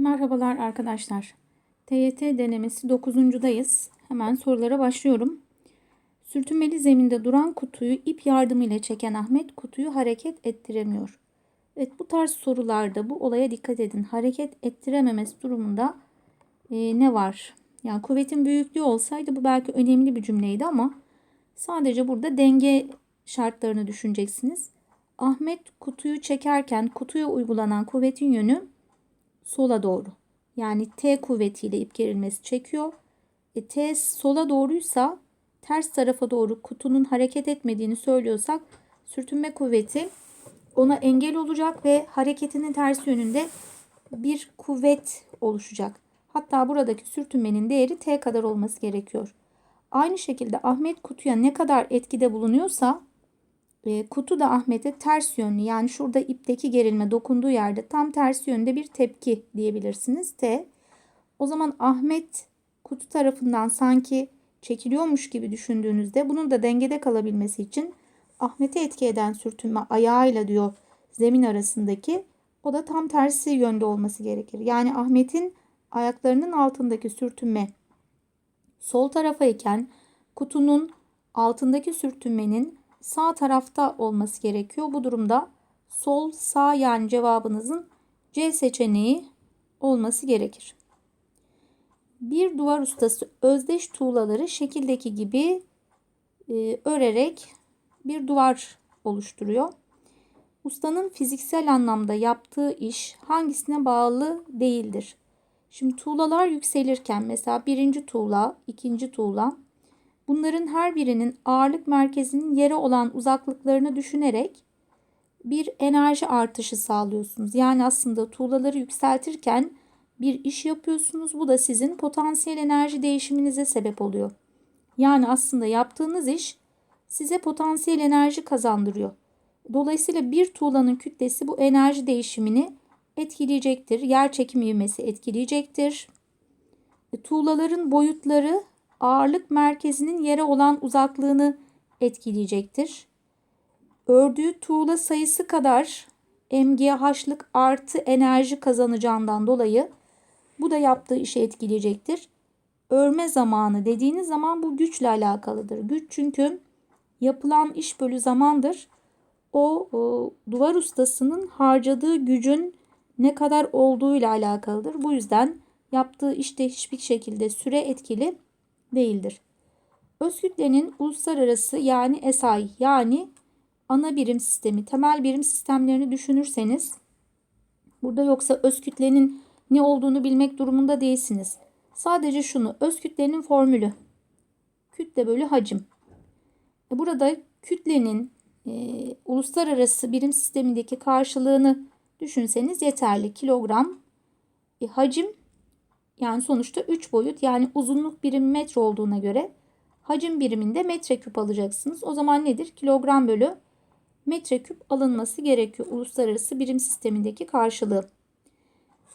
Merhabalar arkadaşlar. TYT denemesi 9.dayız. Hemen sorulara başlıyorum. Sürtünmeli zeminde duran kutuyu ip yardımıyla çeken Ahmet kutuyu hareket ettiremiyor. Evet bu tarz sorularda bu olaya dikkat edin. Hareket ettirememesi durumunda e, ne var? Yani kuvvetin büyüklüğü olsaydı bu belki önemli bir cümleydi ama sadece burada denge şartlarını düşüneceksiniz. Ahmet kutuyu çekerken kutuya uygulanan kuvvetin yönü sola doğru. Yani T kuvvetiyle ip gerilmesi çekiyor. E, T sola doğruysa ters tarafa doğru kutunun hareket etmediğini söylüyorsak sürtünme kuvveti ona engel olacak ve hareketinin ters yönünde bir kuvvet oluşacak. Hatta buradaki sürtünmenin değeri T kadar olması gerekiyor. Aynı şekilde Ahmet kutuya ne kadar etkide bulunuyorsa e, kutu da Ahmet'e ters yönlü yani şurada ipteki gerilme dokunduğu yerde tam tersi yönde bir tepki diyebilirsiniz. T. O zaman Ahmet kutu tarafından sanki çekiliyormuş gibi düşündüğünüzde bunun da dengede kalabilmesi için Ahmet'e etki eden sürtünme ayağıyla diyor zemin arasındaki o da tam tersi yönde olması gerekir. Yani Ahmet'in ayaklarının altındaki sürtünme sol tarafa iken kutunun altındaki sürtünmenin sağ tarafta olması gerekiyor. Bu durumda sol sağ yani cevabınızın C seçeneği olması gerekir. Bir duvar ustası özdeş tuğlaları şekildeki gibi e, örerek bir duvar oluşturuyor. Ustanın fiziksel anlamda yaptığı iş hangisine bağlı değildir? Şimdi tuğlalar yükselirken mesela birinci tuğla, ikinci tuğla bunların her birinin ağırlık merkezinin yere olan uzaklıklarını düşünerek bir enerji artışı sağlıyorsunuz. Yani aslında tuğlaları yükseltirken bir iş yapıyorsunuz. Bu da sizin potansiyel enerji değişiminize sebep oluyor. Yani aslında yaptığınız iş size potansiyel enerji kazandırıyor. Dolayısıyla bir tuğlanın kütlesi bu enerji değişimini etkileyecektir. Yer çekimi ivmesi etkileyecektir. E, tuğlaların boyutları ağırlık merkezinin yere olan uzaklığını etkileyecektir. Ördüğü tuğla sayısı kadar MGH'lık artı enerji kazanacağından dolayı bu da yaptığı işi etkileyecektir. Örme zamanı dediğiniz zaman bu güçle alakalıdır. Güç çünkü yapılan iş bölü zamandır. O, o duvar ustasının harcadığı gücün ne kadar olduğu ile alakalıdır. Bu yüzden yaptığı işte hiçbir şekilde süre etkili değildir. Öz kütlenin uluslararası yani SI yani ana birim sistemi, temel birim sistemlerini düşünürseniz burada yoksa öz kütlenin ne olduğunu bilmek durumunda değilsiniz. Sadece şunu öz kütlenin formülü kütle bölü hacim. E, burada kütlenin e, uluslararası birim sistemindeki karşılığını düşünseniz yeterli. Kilogram e, hacim yani sonuçta 3 boyut yani uzunluk birimi metre olduğuna göre hacim biriminde metreküp alacaksınız. O zaman nedir? Kilogram bölü metreküp alınması gerekiyor. Uluslararası birim sistemindeki karşılığı.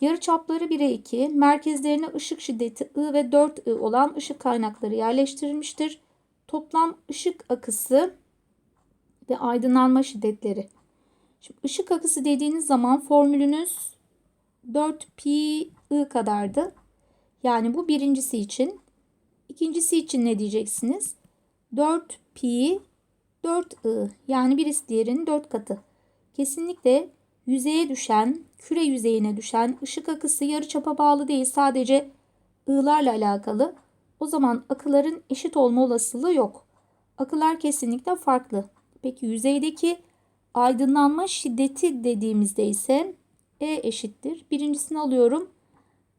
Yarı çapları 1'e 2, merkezlerine ışık şiddeti I ve 4I olan ışık kaynakları yerleştirilmiştir. Toplam ışık akısı ve aydınlanma şiddetleri. Şimdi ışık akısı dediğiniz zaman formülünüz 4 pi I kadardı. Yani bu birincisi için. İkincisi için ne diyeceksiniz? 4 pi 4 I yani birisi diğerinin 4 katı. Kesinlikle yüzeye düşen, küre yüzeyine düşen ışık akısı yarıçapa bağlı değil sadece I'larla alakalı. O zaman akıların eşit olma olasılığı yok. Akılar kesinlikle farklı. Peki yüzeydeki aydınlanma şiddeti dediğimizde ise E eşittir. Birincisini alıyorum.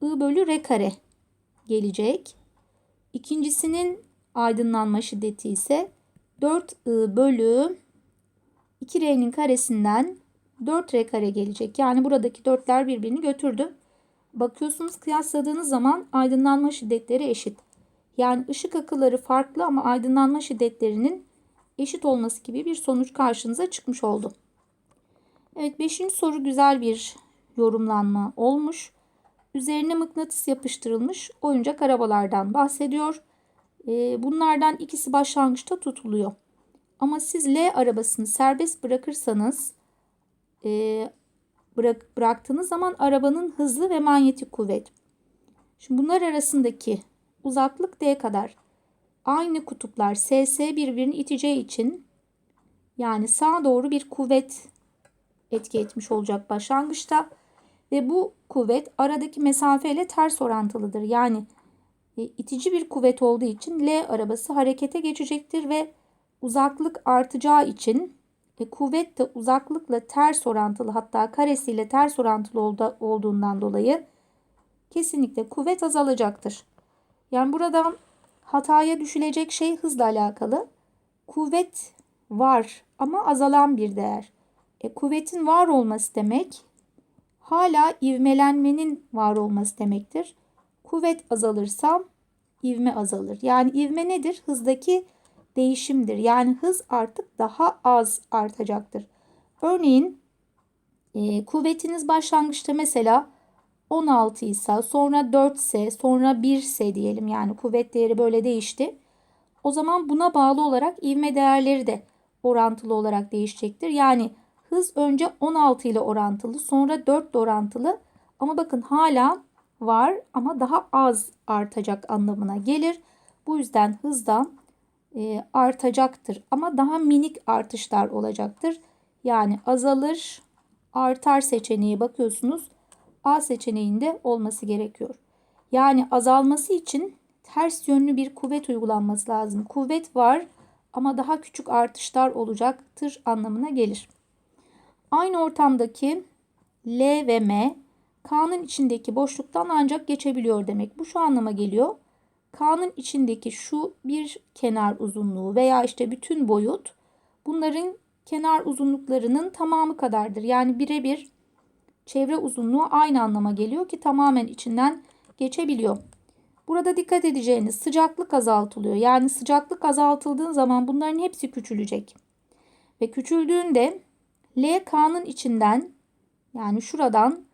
I bölü R kare gelecek. İkincisinin aydınlanma şiddeti ise 4I bölü 2R'nin karesinden 4R kare gelecek. Yani buradaki 4'ler birbirini götürdü. Bakıyorsunuz kıyasladığınız zaman aydınlanma şiddetleri eşit. Yani ışık akıları farklı ama aydınlanma şiddetlerinin eşit olması gibi bir sonuç karşınıza çıkmış oldu. Evet 5. soru güzel bir yorumlanma olmuş. Üzerine mıknatıs yapıştırılmış oyuncak arabalardan bahsediyor. Ee, bunlardan ikisi başlangıçta tutuluyor. Ama siz L arabasını serbest bırakırsanız e, bırak, bıraktığınız zaman arabanın hızlı ve manyetik kuvvet. Şimdi bunlar arasındaki uzaklık D kadar. Aynı kutuplar SS birbirini iteceği için yani sağa doğru bir kuvvet etki etmiş olacak başlangıçta ve bu kuvvet aradaki mesafeyle ters orantılıdır. Yani e, itici bir kuvvet olduğu için L arabası harekete geçecektir ve uzaklık artacağı için e, kuvvet de uzaklıkla ters orantılı hatta karesiyle ters orantılı oldu, olduğundan dolayı kesinlikle kuvvet azalacaktır. Yani burada hataya düşülecek şey hızla alakalı. Kuvvet var ama azalan bir değer. E, kuvvetin var olması demek hala ivmelenmenin var olması demektir. Kuvvet azalırsa ivme azalır. Yani ivme nedir? Hızdaki değişimdir. Yani hız artık daha az artacaktır. Örneğin e, kuvvetiniz başlangıçta mesela 16 ise sonra 4 ise sonra 1 ise diyelim yani kuvvet değeri böyle değişti. O zaman buna bağlı olarak ivme değerleri de orantılı olarak değişecektir. Yani hız önce 16 ile orantılı sonra 4 ile orantılı ama bakın hala var ama daha az artacak anlamına gelir. Bu yüzden hız da e, artacaktır ama daha minik artışlar olacaktır. Yani azalır, artar seçeneği bakıyorsunuz. A seçeneğinde olması gerekiyor. Yani azalması için ters yönlü bir kuvvet uygulanması lazım. Kuvvet var ama daha küçük artışlar olacaktır anlamına gelir. Aynı ortamdaki L ve M K'nın içindeki boşluktan ancak geçebiliyor demek. Bu şu anlama geliyor. K'nın içindeki şu bir kenar uzunluğu veya işte bütün boyut bunların kenar uzunluklarının tamamı kadardır. Yani birebir çevre uzunluğu aynı anlama geliyor ki tamamen içinden geçebiliyor. Burada dikkat edeceğiniz sıcaklık azaltılıyor. Yani sıcaklık azaltıldığı zaman bunların hepsi küçülecek. Ve küçüldüğünde L K'nın içinden yani şuradan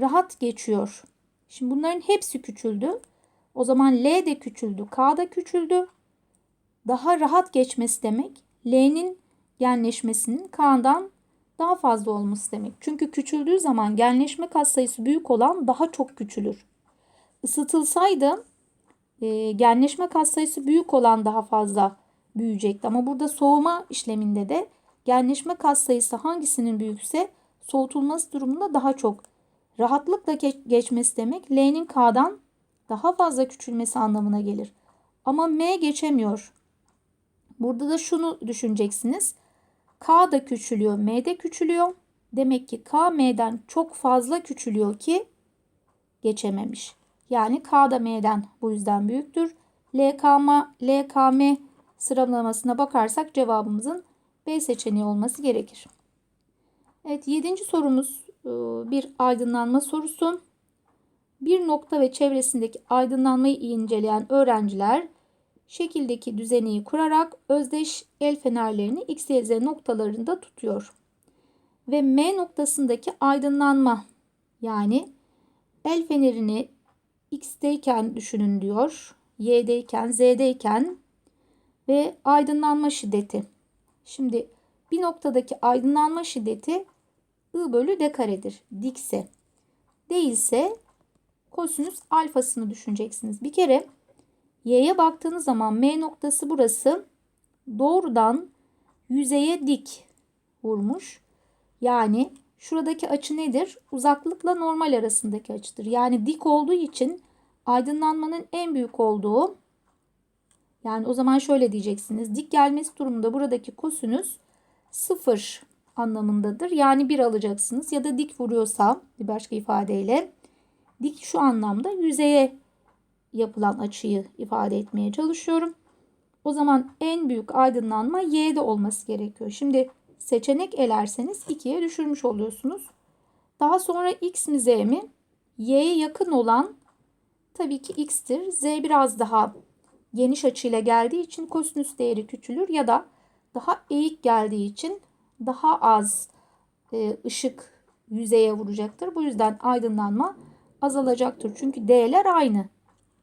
rahat geçiyor. Şimdi bunların hepsi küçüldü. O zaman L de küçüldü, K da küçüldü. Daha rahat geçmesi demek L'nin genleşmesinin K'dan daha fazla olması demek. Çünkü küçüldüğü zaman genleşme katsayısı büyük olan daha çok küçülür. Isıtılsaydı e, genleşme katsayısı büyük olan daha fazla büyüyecekti. Ama burada soğuma işleminde de genleşme katsayısı hangisinin büyükse soğutulması durumunda daha çok rahatlıkla geçmesi demek L'nin K'dan daha fazla küçülmesi anlamına gelir. Ama M geçemiyor. Burada da şunu düşüneceksiniz. K da küçülüyor, M de küçülüyor. Demek ki K M'den çok fazla küçülüyor ki geçememiş. Yani K da M'den bu yüzden büyüktür. LKM, LKM sıralamasına bakarsak cevabımızın B seçeneği olması gerekir. Evet yedinci sorumuz e, bir aydınlanma sorusu. Bir nokta ve çevresindeki aydınlanmayı inceleyen öğrenciler şekildeki düzeneyi kurarak özdeş el fenerlerini x, y, z noktalarında tutuyor. Ve M noktasındaki aydınlanma yani el fenerini x'teyken düşünün diyor. y'deyken, z'deyken ve aydınlanma şiddeti. Şimdi bir noktadaki aydınlanma şiddeti I bölü D karedir. Dikse. Değilse kosinüs alfasını düşüneceksiniz. Bir kere y'ye baktığınız zaman M noktası burası doğrudan yüzeye dik vurmuş. Yani şuradaki açı nedir? Uzaklıkla normal arasındaki açıdır. Yani dik olduğu için aydınlanmanın en büyük olduğu yani o zaman şöyle diyeceksiniz. Dik gelmesi durumunda buradaki kosinüs sıfır anlamındadır. Yani bir alacaksınız ya da dik vuruyorsa bir başka ifadeyle dik şu anlamda yüzeye yapılan açıyı ifade etmeye çalışıyorum. O zaman en büyük aydınlanma y'de olması gerekiyor. Şimdi seçenek elerseniz 2'ye düşürmüş oluyorsunuz. Daha sonra x mi z mi? y'ye yakın olan tabii ki x'tir. z biraz daha geniş açıyla geldiği için kosinüs değeri küçülür ya da daha eğik geldiği için daha az e, ışık yüzeye vuracaktır. Bu yüzden aydınlanma azalacaktır. Çünkü D'ler aynı.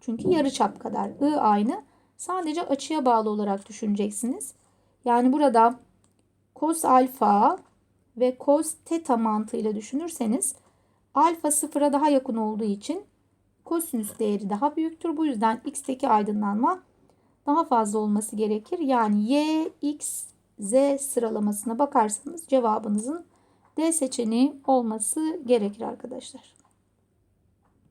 Çünkü yarıçap kadar. I aynı. Sadece açıya bağlı olarak düşüneceksiniz. Yani burada cos alfa ve cos teta mantığıyla düşünürseniz alfa sıfıra daha yakın olduğu için kosinüs değeri daha büyüktür. Bu yüzden x'teki aydınlanma daha fazla olması gerekir. Yani y, x, z sıralamasına bakarsanız cevabınızın D seçeneği olması gerekir arkadaşlar.